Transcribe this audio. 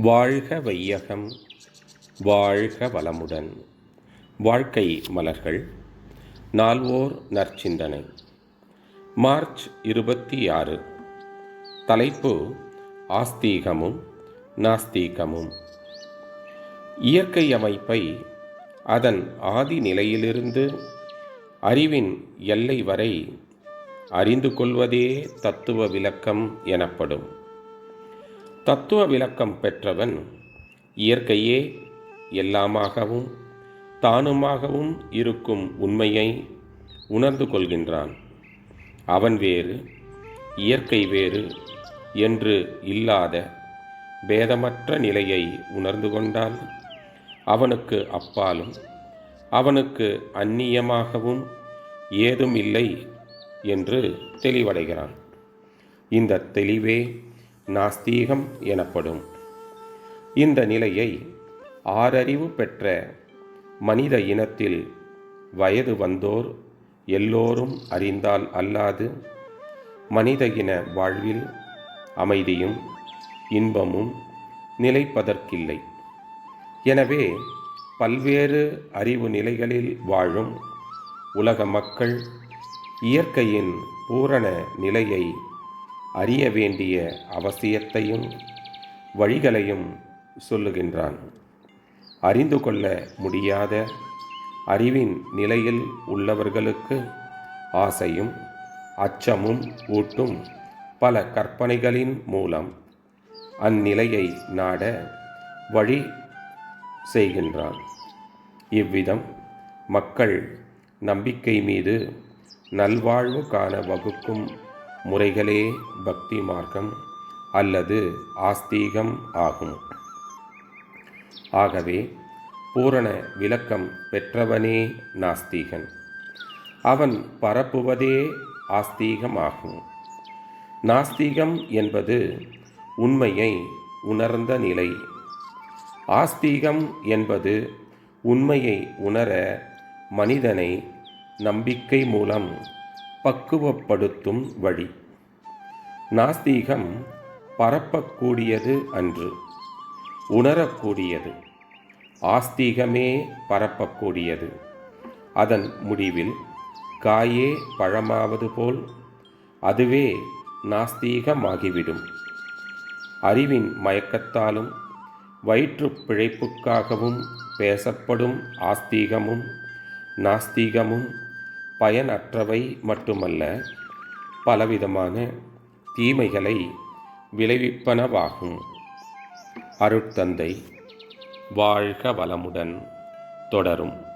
வாழ்க வையகம் வாழ்க வளமுடன். வாழ்க்கை மலர்கள் நால்வோர் நற்சிந்தனை. மார்ச் இருபத்தி ஆறு தலைப்பு ஆஸ்தீகமும் நாஸ்தீகமும். இயற்கை அமைப்பை அதன் ஆதி நிலையிலிருந்து அறிவின் எல்லை வரை அறிந்து கொள்வதே தத்துவ விளக்கம் எனப்படும். தத்துவ விளக்கம் பெற்றவன் இயற்கையே எல்லாமாகவும் தானுமாகவும் இருக்கும் உண்மையை உணர்ந்து கொள்கின்றான். அவன் வேறு இயற்கை வேறு என்று இல்லாத பேதமற்ற நிலையை உணர்ந்து கொண்டால் அவனுக்கு அப்பாலும் அவனுக்கு அந்நியமாகவும் ஏதும் இல்லை என்று தெளிவடைகிறான். இந்த தெளிவே நாஸ்தீகம் எனப்படும். இந்த நிலையை ஆறறிவு பெற்ற மனித இனத்தில் வயது வந்தோர் எல்லோரும் அறிந்தால் அல்லாது மனித இன வாழ்வில் அமைதியும் இன்பமும் நிலைப்பதற்கில்லை. எனவே பல்வேறு அறிவு நிலைகளில் வாழும் உலக மக்கள் இயற்கையின் பூரண நிலையை அறிய வேண்டிய அவசியத்தையும் வழிகளையும் சொல்லுகின்றான். அறிந்து கொள்ள முடியாத அறிவின் நிலையில் உள்ளவர்களுக்கு ஆசையும் அச்சமும் ஊட்டும் பல கற்பனைகளின் மூலம் அந்நிலையை நாட வழி செய்கின்றான். இவ்விதம் மக்கள் நம்பிக்கை மீது நல்வாழ்வு காண வகுக்கும் முறைகளே பக்தி மார்க்கம் அல்லது ஆஸ்தீகம் ஆகும். ஆகவே பூரண விளக்கம் பெற்றவனே நாஸ்தீகன். அவன் பரப்புவதே ஆஸ்தீகமாகும். நாஸ்தீகம் என்பது உண்மையை உணர்ந்த நிலை. ஆஸ்தீகம் என்பது உண்மையை உணர மனிதனை நம்பிக்கை மூலம் பக்குவப்படுத்தும் வழி. நாஸ்தீகம் பரப்பக்கூடியது அன்று உணரக்கூடியது. ஆஸ்தீகமே பரப்பக்கூடியது. அதன் முடிவில் காயே பழமாவது போல் அதுவே நாஸ்தீகமாகிவிடும். அறிவின் மயக்கத்தாலும் வயிற்றுப் பிழைப்புக்காகவும் பேசப்படும் ஆஸ்தீகமும் நாஸ்தீகமும் பயனற்றவை மட்டுமல்ல பலவிதமான தீமைகளை விளைவிப்பனவாகும். அருட்தந்தை வாழ்க வளமுடன் தொடரும்.